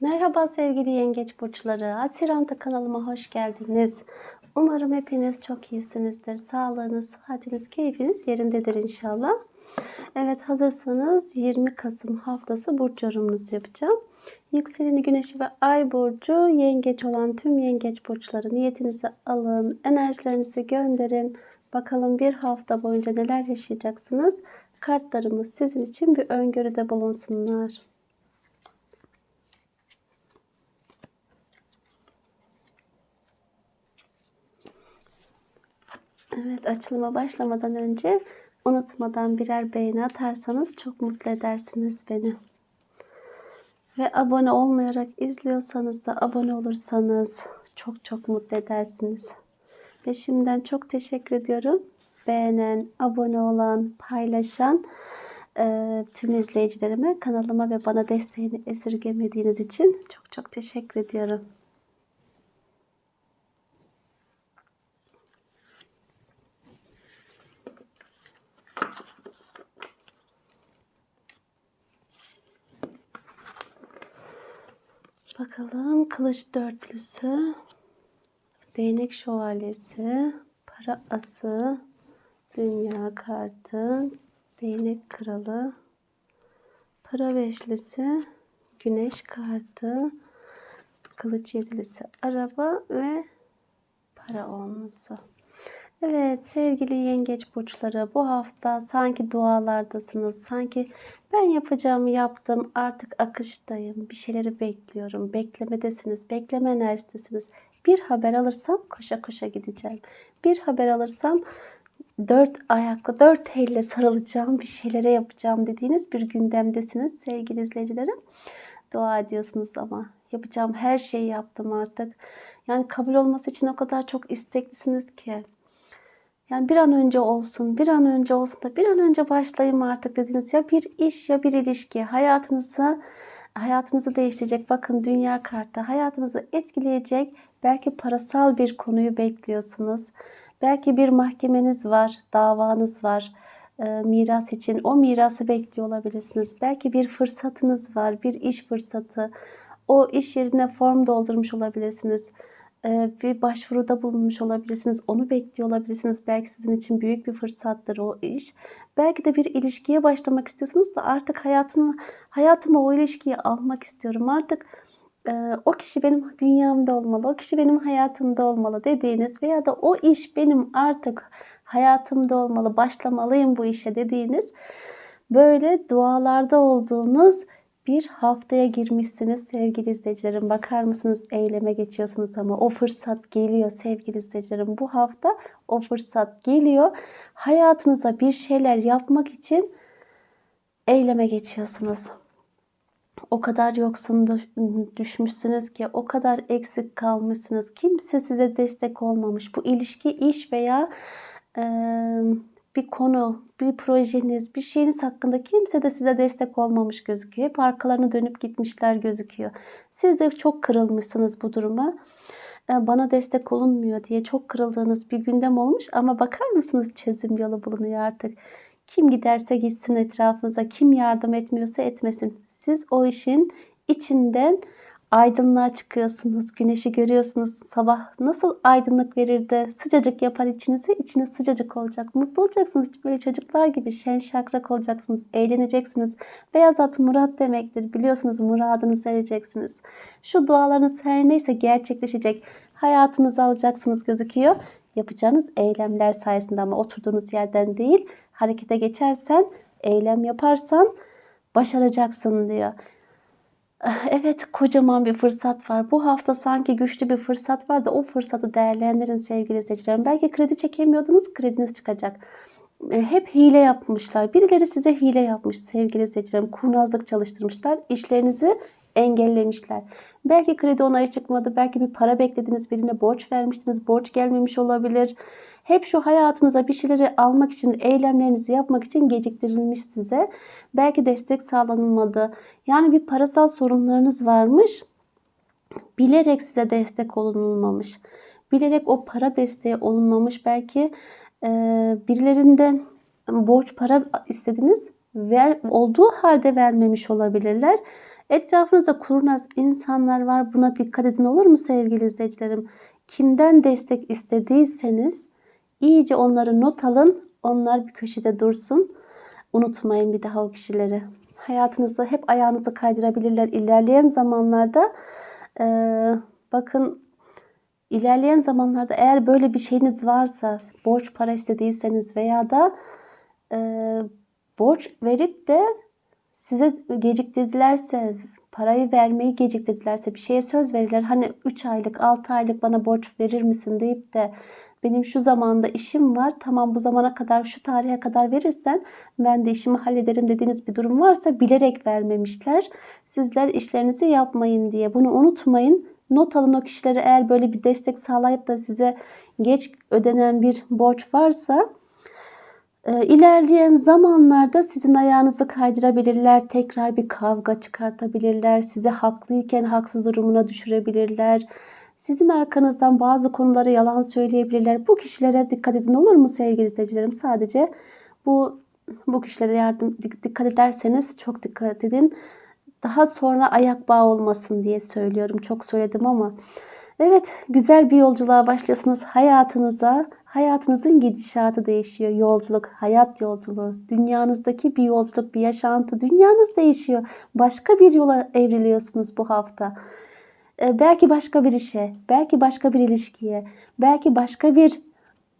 Merhaba sevgili yengeç burçları. Asiranta kanalıma hoş geldiniz. Umarım hepiniz çok iyisinizdir. Sağlığınız, sıhhatiniz, keyfiniz yerindedir inşallah. Evet hazırsanız 20 Kasım haftası burç yorumunuzu yapacağım. Yükseleni güneşi ve ay burcu yengeç olan tüm yengeç burçları niyetinizi alın, enerjilerinizi gönderin. Bakalım bir hafta boyunca neler yaşayacaksınız. Kartlarımız sizin için bir öngörüde bulunsunlar. Evet açılıma başlamadan önce unutmadan birer beğeni atarsanız çok mutlu edersiniz beni. Ve abone olmayarak izliyorsanız da abone olursanız çok çok mutlu edersiniz. Ve şimdiden çok teşekkür ediyorum. Beğenen, abone olan, paylaşan e, tüm izleyicilerime kanalıma ve bana desteğini esirgemediğiniz için çok çok teşekkür ediyorum. Bakalım kılıç dörtlüsü, değnek şövalyesi, para ası, dünya kartı, değnek kralı, para beşlisi, güneş kartı, kılıç yedilisi, araba ve para onlusu. Evet sevgili yengeç burçları bu hafta sanki dualardasınız. Sanki ben yapacağımı yaptım artık akıştayım. Bir şeyleri bekliyorum. Beklemedesiniz. Bekleme enerjisindesiniz. Bir haber alırsam koşa koşa gideceğim. Bir haber alırsam dört ayaklı, dört elle sarılacağım, bir şeylere yapacağım dediğiniz bir gündemdesiniz sevgili izleyicilerim. Dua ediyorsunuz ama yapacağım her şeyi yaptım artık. Yani kabul olması için o kadar çok isteklisiniz ki. Yani bir an önce olsun, bir an önce olsun da bir an önce başlayayım artık dediniz. Ya bir iş ya bir ilişki hayatınızı hayatınızı değiştirecek. Bakın dünya kartı hayatınızı etkileyecek. Belki parasal bir konuyu bekliyorsunuz. Belki bir mahkemeniz var, davanız var. Miras için o mirası bekliyor olabilirsiniz. Belki bir fırsatınız var, bir iş fırsatı. O iş yerine form doldurmuş olabilirsiniz bir başvuruda bulunmuş olabilirsiniz. Onu bekliyor olabilirsiniz. Belki sizin için büyük bir fırsattır o iş. Belki de bir ilişkiye başlamak istiyorsunuz da artık hayatını, hayatıma o ilişkiyi almak istiyorum. Artık e, o kişi benim dünyamda olmalı, o kişi benim hayatımda olmalı dediğiniz veya da o iş benim artık hayatımda olmalı, başlamalıyım bu işe dediğiniz böyle dualarda olduğunuz bir haftaya girmişsiniz sevgili izleyicilerim. Bakar mısınız eyleme geçiyorsunuz ama o fırsat geliyor sevgili izleyicilerim. Bu hafta o fırsat geliyor. Hayatınıza bir şeyler yapmak için eyleme geçiyorsunuz. O kadar yoksun düşmüşsünüz ki, o kadar eksik kalmışsınız. Kimse size destek olmamış. Bu ilişki, iş veya e, bir konu, bir projeniz, bir şeyiniz hakkında kimse de size destek olmamış gözüküyor. Hep arkalarını dönüp gitmişler gözüküyor. Siz de çok kırılmışsınız bu duruma. Ee, bana destek olunmuyor diye çok kırıldığınız bir gündem olmuş ama bakar mısınız çözüm yolu bulunuyor artık. Kim giderse gitsin etrafınıza, kim yardım etmiyorsa etmesin. Siz o işin içinden aydınlığa çıkıyorsunuz, güneşi görüyorsunuz. Sabah nasıl aydınlık verir de sıcacık yapar içinizi, içiniz sıcacık olacak. Mutlu olacaksınız. Böyle çocuklar gibi şen şakrak olacaksınız, eğleneceksiniz. Beyaz at murat demektir. Biliyorsunuz muradınızı ereceksiniz. Şu dualarınız her neyse gerçekleşecek. Hayatınızı alacaksınız gözüküyor. Yapacağınız eylemler sayesinde ama oturduğunuz yerden değil, harekete geçersen, eylem yaparsan başaracaksın diyor. Ah, evet kocaman bir fırsat var. Bu hafta sanki güçlü bir fırsat var da o fırsatı değerlendirin sevgili izleyicilerim. Belki kredi çekemiyordunuz krediniz çıkacak. E, hep hile yapmışlar. Birileri size hile yapmış sevgili izleyicilerim. Kurnazlık çalıştırmışlar. İşlerinizi engellemişler. Belki kredi onayı çıkmadı. Belki bir para beklediniz. Birine borç vermiştiniz. Borç gelmemiş olabilir. Hep şu hayatınıza bir şeyleri almak için, eylemlerinizi yapmak için geciktirilmiş size. Belki destek sağlanılmadı. Yani bir parasal sorunlarınız varmış. Bilerek size destek olunulmamış. Bilerek o para desteği olunmamış. Belki e, birilerinden borç para istediniz. Ver, olduğu halde vermemiş olabilirler. Etrafınızda kurnaz insanlar var. Buna dikkat edin olur mu sevgili izleyicilerim? Kimden destek istediyseniz iyice onları not alın. Onlar bir köşede dursun. Unutmayın bir daha o kişileri. Hayatınızda hep ayağınızı kaydırabilirler. İlerleyen zamanlarda eee, bakın ilerleyen zamanlarda eğer böyle bir şeyiniz varsa borç para istediyseniz veya da eee, borç verip de size geciktirdilerse parayı vermeyi geciktirdilerse bir şeye söz verirler. Hani 3 aylık 6 aylık bana borç verir misin deyip de benim şu zamanda işim var. Tamam bu zamana kadar şu tarihe kadar verirsen ben de işimi hallederim dediğiniz bir durum varsa bilerek vermemişler. Sizler işlerinizi yapmayın diye. Bunu unutmayın. Not alın o kişilere eğer böyle bir destek sağlayıp da size geç ödenen bir borç varsa ilerleyen zamanlarda sizin ayağınızı kaydırabilirler. Tekrar bir kavga çıkartabilirler. Size haklıyken haksız durumuna düşürebilirler. Sizin arkanızdan bazı konuları yalan söyleyebilirler. Bu kişilere dikkat edin olur mu sevgili izleyicilerim? Sadece bu bu kişilere yardım dik- dikkat ederseniz çok dikkat edin. Daha sonra ayak bağı olmasın diye söylüyorum. Çok söyledim ama. Evet, güzel bir yolculuğa başlıyorsunuz hayatınıza. Hayatınızın gidişatı değişiyor. Yolculuk, hayat yolculuğu, dünyanızdaki bir yolculuk, bir yaşantı, dünyanız değişiyor. Başka bir yola evriliyorsunuz bu hafta. Ee, belki başka bir işe, belki başka bir ilişkiye, belki başka bir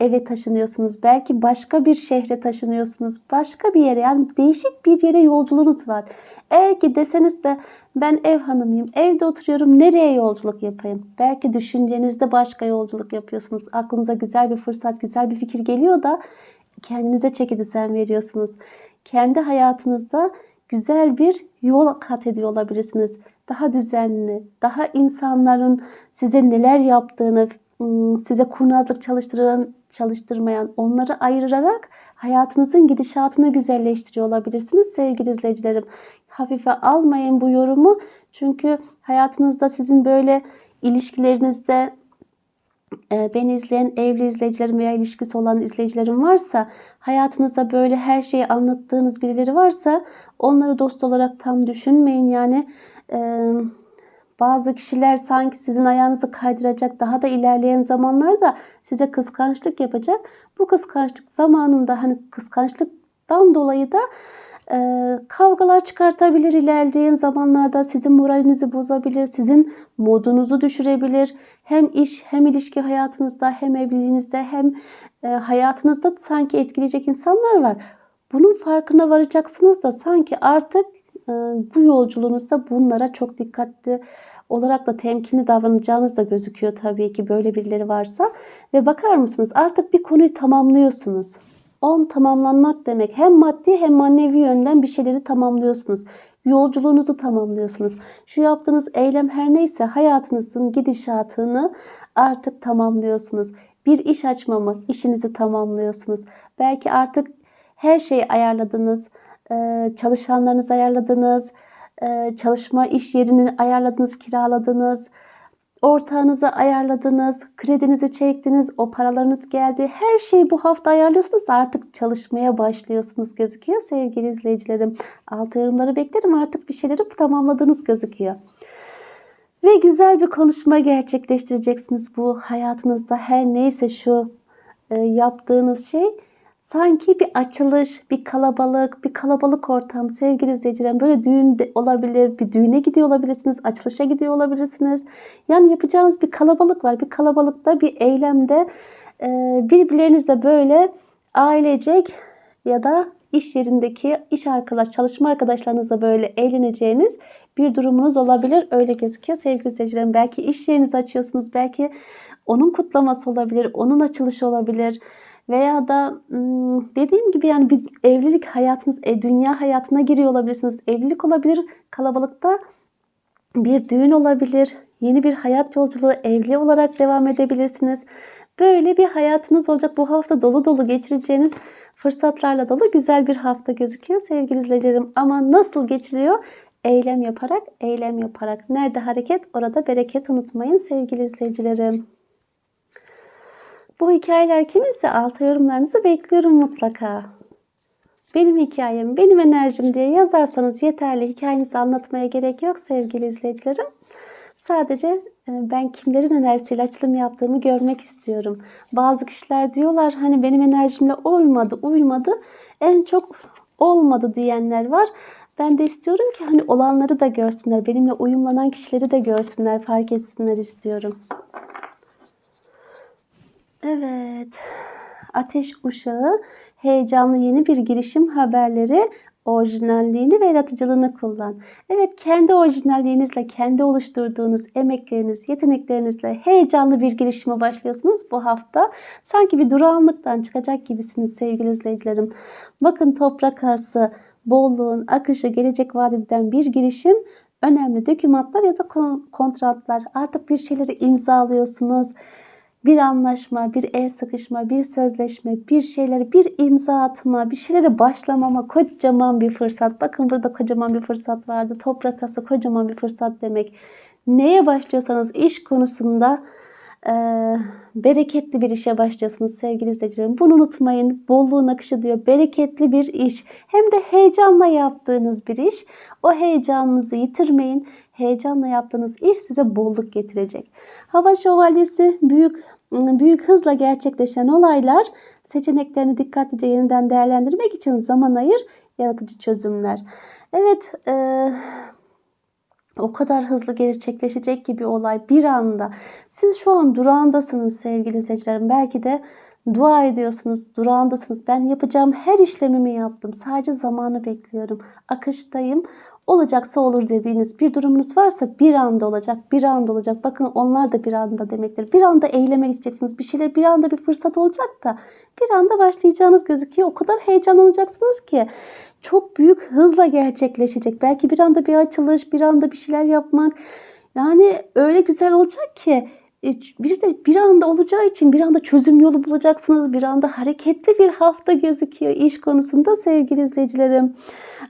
eve taşınıyorsunuz, belki başka bir şehre taşınıyorsunuz, başka bir yere yani değişik bir yere yolculuğunuz var. Eğer ki deseniz de ben ev hanımıyım, evde oturuyorum, nereye yolculuk yapayım? Belki düşüncenizde başka yolculuk yapıyorsunuz. Aklınıza güzel bir fırsat, güzel bir fikir geliyor da kendinize çeki düzen veriyorsunuz. Kendi hayatınızda güzel bir yol kat ediyor olabilirsiniz. Daha düzenli, daha insanların size neler yaptığını, size kurnazlık çalıştıran, çalıştırmayan onları ayırarak hayatınızın gidişatını güzelleştiriyor olabilirsiniz sevgili izleyicilerim. Hafife almayın bu yorumu. Çünkü hayatınızda sizin böyle ilişkilerinizde beni izleyen evli izleyicilerim veya ilişkisi olan izleyicilerim varsa hayatınızda böyle her şeyi anlattığınız birileri varsa onları dost olarak tam düşünmeyin yani bazı kişiler sanki sizin ayağınızı kaydıracak daha da ilerleyen zamanlarda size kıskançlık yapacak. Bu kıskançlık zamanında hani kıskançlıktan dolayı da e, kavgalar çıkartabilir ilerleyen zamanlarda sizin moralinizi bozabilir, sizin modunuzu düşürebilir. Hem iş hem ilişki hayatınızda hem evliliğinizde hem e, hayatınızda sanki etkileyecek insanlar var. Bunun farkına varacaksınız da sanki artık bu yolculuğunuzda bunlara çok dikkatli olarak da temkinli davranacağınız da gözüküyor tabii ki böyle birileri varsa. Ve bakar mısınız artık bir konuyu tamamlıyorsunuz. On tamamlanmak demek hem maddi hem manevi yönden bir şeyleri tamamlıyorsunuz. Yolculuğunuzu tamamlıyorsunuz. Şu yaptığınız eylem her neyse hayatınızın gidişatını artık tamamlıyorsunuz. Bir iş açma mı? İşinizi tamamlıyorsunuz. Belki artık her şeyi ayarladınız. Çalışanlarınızı ayarladınız. Çalışma iş yerini ayarladınız, kiraladınız. Ortağınızı ayarladınız, kredinizi çektiniz, o paralarınız geldi. Her şeyi bu hafta ayarlıyorsunuz da artık çalışmaya başlıyorsunuz gözüküyor sevgili izleyicilerim. Altı yorumları beklerim artık bir şeyleri tamamladığınız gözüküyor. Ve güzel bir konuşma gerçekleştireceksiniz bu hayatınızda her neyse şu yaptığınız şey sanki bir açılış, bir kalabalık, bir kalabalık ortam sevgili izleyicilerim. Böyle düğün de olabilir, bir düğüne gidiyor olabilirsiniz, açılışa gidiyor olabilirsiniz. Yani yapacağınız bir kalabalık var. Bir kalabalıkta, bir eylemde e, birbirlerinizle böyle ailecek ya da iş yerindeki iş arkadaş, çalışma arkadaşlarınızla böyle eğleneceğiniz bir durumunuz olabilir. Öyle gözüküyor sevgili izleyicilerim. Belki iş yerinizi açıyorsunuz, belki onun kutlaması olabilir, onun açılışı olabilir. Veya da dediğim gibi yani bir evlilik hayatınız, e, dünya hayatına giriyor olabilirsiniz. Evlilik olabilir, kalabalıkta bir düğün olabilir, yeni bir hayat yolculuğu evli olarak devam edebilirsiniz. Böyle bir hayatınız olacak. Bu hafta dolu dolu geçireceğiniz fırsatlarla dolu güzel bir hafta gözüküyor sevgili izleyicilerim. Ama nasıl geçiriyor? Eylem yaparak, eylem yaparak. Nerede hareket, orada bereket unutmayın sevgili izleyicilerim. Bu hikayeler kiminse alta yorumlarınızı bekliyorum mutlaka. benim hikayem, benim enerjim diye yazarsanız yeterli. Hikayenizi anlatmaya gerek yok sevgili izleyicilerim. Sadece e, ben kimlerin enerjisiyle açılım yaptığımı görmek istiyorum. Bazı kişiler diyorlar hani benim enerjimle olmadı, uymadı. En çok olmadı diyenler var. Ben de istiyorum ki hani olanları da görsünler. Benimle uyumlanan kişileri de görsünler, fark etsinler istiyorum. Evet. Ateş Uşağı heyecanlı yeni bir girişim haberleri orijinalliğini ve yaratıcılığını kullan. Evet kendi orijinalliğinizle, kendi oluşturduğunuz emekleriniz, yeteneklerinizle heyecanlı bir girişime başlıyorsunuz bu hafta. Sanki bir durağanlıktan çıkacak gibisiniz sevgili izleyicilerim. Bakın toprak arası, bolluğun akışı gelecek vadeden bir girişim önemli dokümanlar ya da kon- kontratlar. Artık bir şeyleri imzalıyorsunuz bir anlaşma, bir el sıkışma, bir sözleşme, bir şeyleri, bir imza atma, bir şeylere başlamama kocaman bir fırsat. Bakın burada kocaman bir fırsat vardı. Toprak ası kocaman bir fırsat demek. Neye başlıyorsanız iş konusunda e, bereketli bir işe başlıyorsunuz sevgili izleyicilerim. Bunu unutmayın. Bolluğun akışı diyor. Bereketli bir iş. Hem de heyecanla yaptığınız bir iş. O heyecanınızı yitirmeyin. Heyecanla yaptığınız iş size bolluk getirecek. Hava şövalyesi büyük büyük hızla gerçekleşen olaylar seçeneklerini dikkatlice yeniden değerlendirmek için zaman ayır, yaratıcı çözümler. Evet, e, o kadar hızlı gerçekleşecek gibi olay bir anda. Siz şu an durağındasınız sevgili izleyicilerim. Belki de dua ediyorsunuz, durağındasınız. Ben yapacağım her işlemimi yaptım. Sadece zamanı bekliyorum. Akıştayım. Olacaksa olur dediğiniz bir durumunuz varsa bir anda olacak, bir anda olacak. Bakın onlar da bir anda demektir. Bir anda eyleme gideceksiniz. Bir şeyler bir anda bir fırsat olacak da bir anda başlayacağınız gözüküyor. O kadar heyecanlanacaksınız ki çok büyük hızla gerçekleşecek. Belki bir anda bir açılış, bir anda bir şeyler yapmak. Yani öyle güzel olacak ki bir de bir anda olacağı için bir anda çözüm yolu bulacaksınız. Bir anda hareketli bir hafta gözüküyor iş konusunda sevgili izleyicilerim.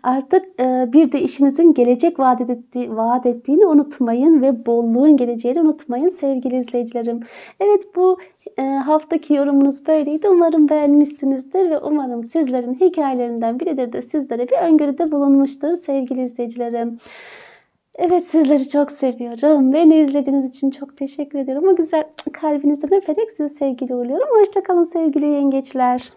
Artık e, bir de işinizin gelecek vaat, ettiği, vaat ettiğini unutmayın ve bolluğun geleceğini unutmayın sevgili izleyicilerim. Evet bu e, haftaki yorumunuz böyleydi. Umarım beğenmişsinizdir ve umarım sizlerin hikayelerinden biridir de sizlere bir öngörüde bulunmuştur sevgili izleyicilerim. Evet sizleri çok seviyorum. Beni izlediğiniz için çok teşekkür ediyorum. O güzel kalbinizden öperek sizi sevgili uğurluyorum. Hoşçakalın sevgili yengeçler.